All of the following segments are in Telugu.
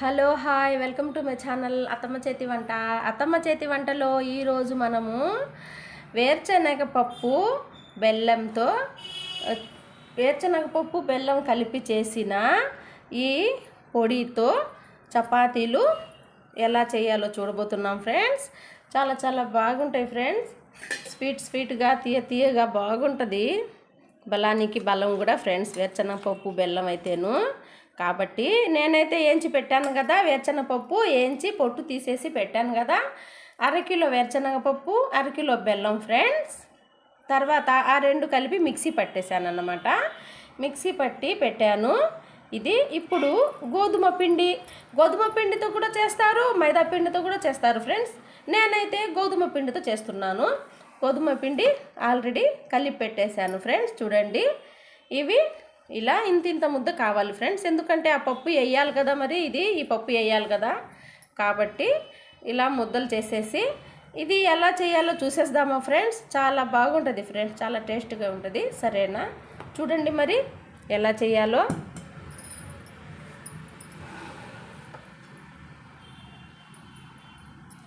Hello hi welcome to my channel అత్తమ్మ చేతి వంట. అత్తమ్మ చేతి వంటలో ఈరోజు మనము వేరుశనగ పప్పు బెల్లంతో ఆ, వేరుశనగ పప్పు బెల్లం కలిపి చేసిన ఈ పొడితో చపాతీలు ఎలా చేయాలో చూడబోతున్నాం ఫ్రెండ్స్. చాలా చాలా బాగుంటాయి ఫ్రెండ్స్. స్వీట్ స్వీట్గా తీయ తీయగా బాగుంటుంది. బలానికి బలం కూడా ఫ్రెండ్స్ వేరుశనగపప్పు బెల్లం అయితేను. కాబట్టి నేనైతే ఏంచి పెట్టాను కదా వేరుశనగపప్పు ఏంచి పొట్టు తీసేసి పెట్టాను కదా అరకిలో వేరుశనగపప్పు అరకిలో బెల్లం ఫ్రెండ్స్. తర్వాత ఆ రెండు కలిపి మిక్సీ పట్టేశాను అన్నమాట. మిక్సీ పట్టి పెట్టాను. ఇది ఇప్పుడు గోధుమ పిండి. గోధుమ పిండితో కూడా చేస్తారు మైదా పిండితో కూడా చేస్తారు ఫ్రెండ్స్. నేనైతే గోధుమ పిండితో చేస్తున్నాను. గోధుమ పిండి ఆల్రెడీ కలిపి పెట్టేశాను ఫ్రెండ్స్ చూడండి. ఇవి ఇలా ఇంత ఇంత ముద్ద కావాలి ఫ్రెండ్స్. ఎందుకంటే ఆ పప్పు వేయాలి కదా మరి. ఇది ఈ పప్పు వేయాలి కదా. కాబట్టి ఇలా ముద్దలు చేసేసి ఇది ఎలా చేయాలో చూసేద్దామా ఫ్రెండ్స్. చాలా బాగుంటుంది ఫ్రెండ్స్. చాలా టేస్ట్గా ఉంటుంది. సరేనా? చూడండి మరి ఎలా చేయాలో.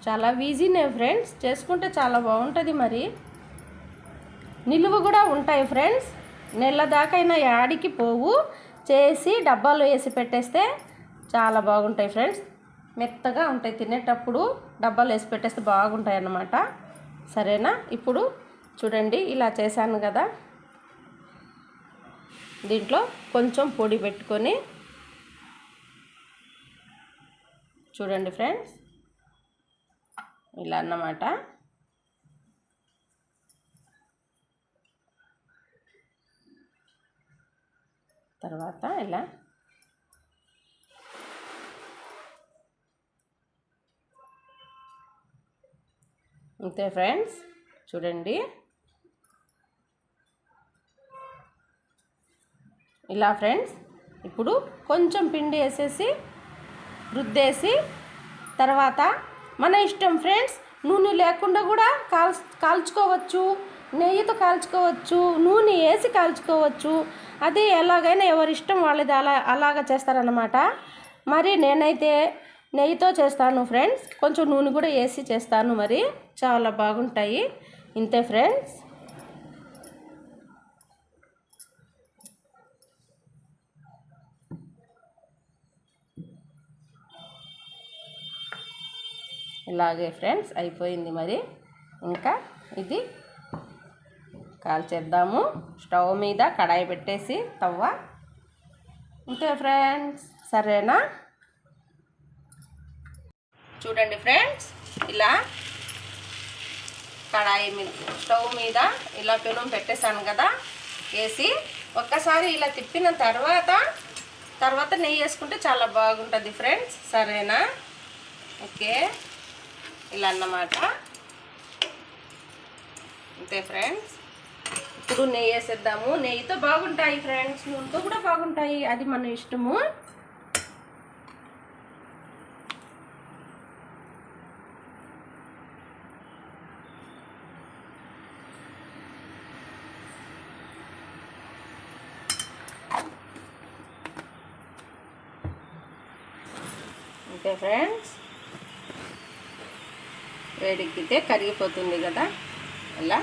చాలా ఈజీనే ఫ్రెండ్స్. చేసుకుంటే చాలా బాగుంటుంది మరి. నిలువ కూడా ఉంటాయి ఫ్రెండ్స్. నెల దాకైనా యాడికి పోవు. చేసి డబ్బాలో వేసి పెట్టేస్తే చాలా బాగుంటాయి ఫ్రెండ్స్. మెత్తగా ఉంటాయి తినేటప్పుడు డబ్బాలు వేసి పెట్టేస్తే బాగుంటాయి అన్నమాట. సరేనా? ఇప్పుడు చూడండి ఇలా చేశాను కదా. దీంట్లో కొంచెం పొడి పెట్టుకొని చూడండి ఫ్రెండ్స్. ఇలా అన్నమాట. తర్వాత ఇలా అంతే ఫ్రెండ్స్ చూడండి. ఇలా ఫ్రెండ్స్ ఇప్పుడు కొంచెం పిండి వేసేసి రుద్దేసి తర్వాత మన ఇష్టం ఫ్రెండ్స్ నూనె లేకుండా కూడా కాల్ కాల్చుకోవచ్చు. నెయ్యితో కాల్చుకోవచ్చు నూనె వేసి కాల్చుకోవచ్చు. అది ఎలాగైనా ఎవరి ఇష్టం వాళ్ళది అలా అలాగ చేస్తారనమాట మరి నేనైతే నెయ్యితో చేస్తాను ఫ్రెండ్స్. కొంచెం నూనె కూడా వేసి చేస్తాను మరి. చాలా బాగుంటాయి. ఇంతే ఫ్రెండ్స్. ఇలాగే ఫ్రెండ్స్ అయిపోయింది మరి. ఇంకా ఇది కాల్చేద్దాము. స్టవ్ మీద కడాయి పెట్టేసి తవ్వ. ఇంతే ఫ్రెండ్స్ సరేనా? చూడండి ఫ్రెండ్స్ ఇలా కడాయి మీద స్టవ్ మీద ఇలా పెనం పెట్టేశాను కదా వేసి ఒక్కసారి ఇలా తిప్పిన తర్వాత తర్వాత నెయ్యి వేసుకుంటే చాలా బాగుంటుంది ఫ్రెండ్స్ సరేనా? ఓకే ఇలా అన్నమాట. అంతే ఫ్రెండ్స్. ఇప్పుడు నెయ్యి వేసేద్దాము. నెయ్యితో బాగుంటాయి ఫ్రెండ్స్. నూనెతో కూడా బాగుంటాయి. అది మన ఇష్టము. అంతే ఫ్రెండ్స్. వేడెక్కితే కరిగిపోతుంది కదా. అలా.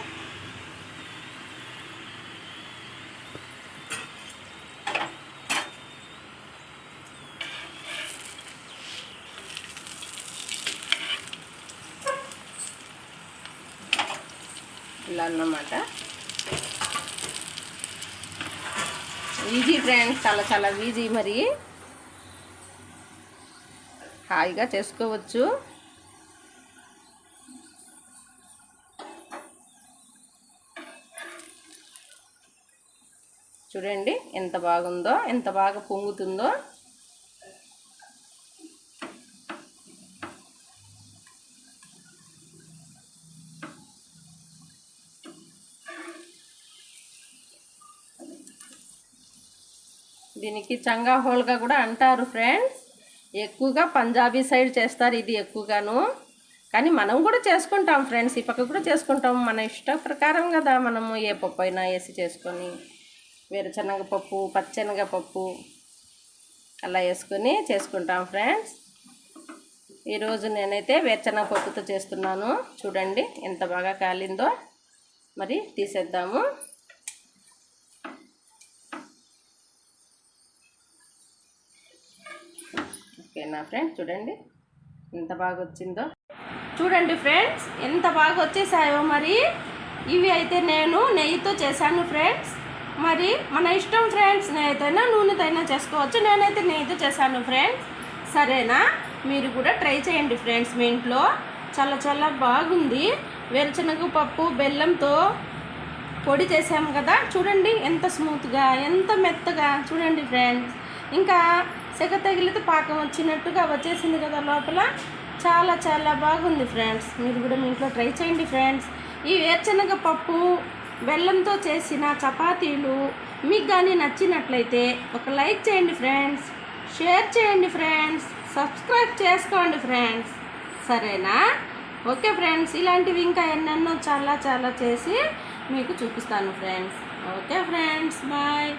ఇలా అన్నమాట ఈజీ ఫ్రెండ్స్ చాలా చాలా ఈజీ మరి. హాయిగా చేసుకోవచ్చు. చూడండి ఎంత బాగుందో ఎంత బాగా పొంగుతుందో. దీనికి చంగా హోల్గా కూడా అంటారు ఫ్రెండ్స్. ఎక్కువగా పంజాబీ సైడ్ చేస్తారు ఇది ఎక్కువగాను. కానీ మనం కూడా చేసుకుంటాం ఫ్రెండ్స్. ఈ పక్క కూడా చేసుకుంటాం. మన ఇష్ట ప్రకారం కదా మనము ఏ పప్పు అయినా వేసి చేసుకొని వేరుశనగ పప్పు పచ్చెనగ పప్పు అలా వేసుకొని చేసుకుంటాం ఫ్రెండ్స్. ఈరోజు నేనైతే వేరుచెనగ పప్పుతో చేస్తున్నాను. చూడండి ఎంత బాగా కాలిందో. మరి తీసేద్దాము. ఓకేనా ఫ్రెండ్స్? చూడండి. ఎంత బాగా వచ్చిందో చూడండి ఫ్రెండ్స్ ఎంత బాగా వచ్చేసాయో మరి. ఇవి అయితే నేను నెయ్యితో చేశాను ఫ్రెండ్స్. మరి మన ఇష్టం ఫ్రెండ్స్ నెయ్యితోనా నూనెతైనా చేసుకోవచ్చు. నేనైతే నెయ్యితో చేశాను ఫ్రెండ్స్. సరేనా? మీరు కూడా ట్రై చేయండి ఫ్రెండ్స్ మీ ఇంట్లో. చాలా చాలా బాగుంది. వేరుశనగ పప్పు బెల్లంతో పొడి చేసాము కదా. చూడండి ఎంత స్మూత్గా ఎంత మెత్తగా. చూడండి ఫ్రెండ్స్. ఇంకా సెగ తగిలితే పాకం వచ్చినట్టుగా వచ్చేసింది కదా లోపల. చాలా చాలా బాగుంది ఫ్రెండ్స్. మీరు కూడా మీ ఇంట్లో ట్రై చేయండి ఫ్రెండ్స్. ఈ వేరుశనగ పప్పు బెల్లంతో చేసిన చపాతీలు మీకు కానీ నచ్చినట్లయితే ఒక లైక్ చేయండి ఫ్రెండ్స్. షేర్ చేయండి ఫ్రెండ్స్. సబ్స్క్రైబ్ చేసుకోండి ఫ్రెండ్స్. సరేనా? ఓకే ఫ్రెండ్స్ ఇలాంటివి ఇంకా ఎన్నెన్నో చాలా చాలా చేసి మీకు చూపిస్తాను ఫ్రెండ్స్. Okay friends bye.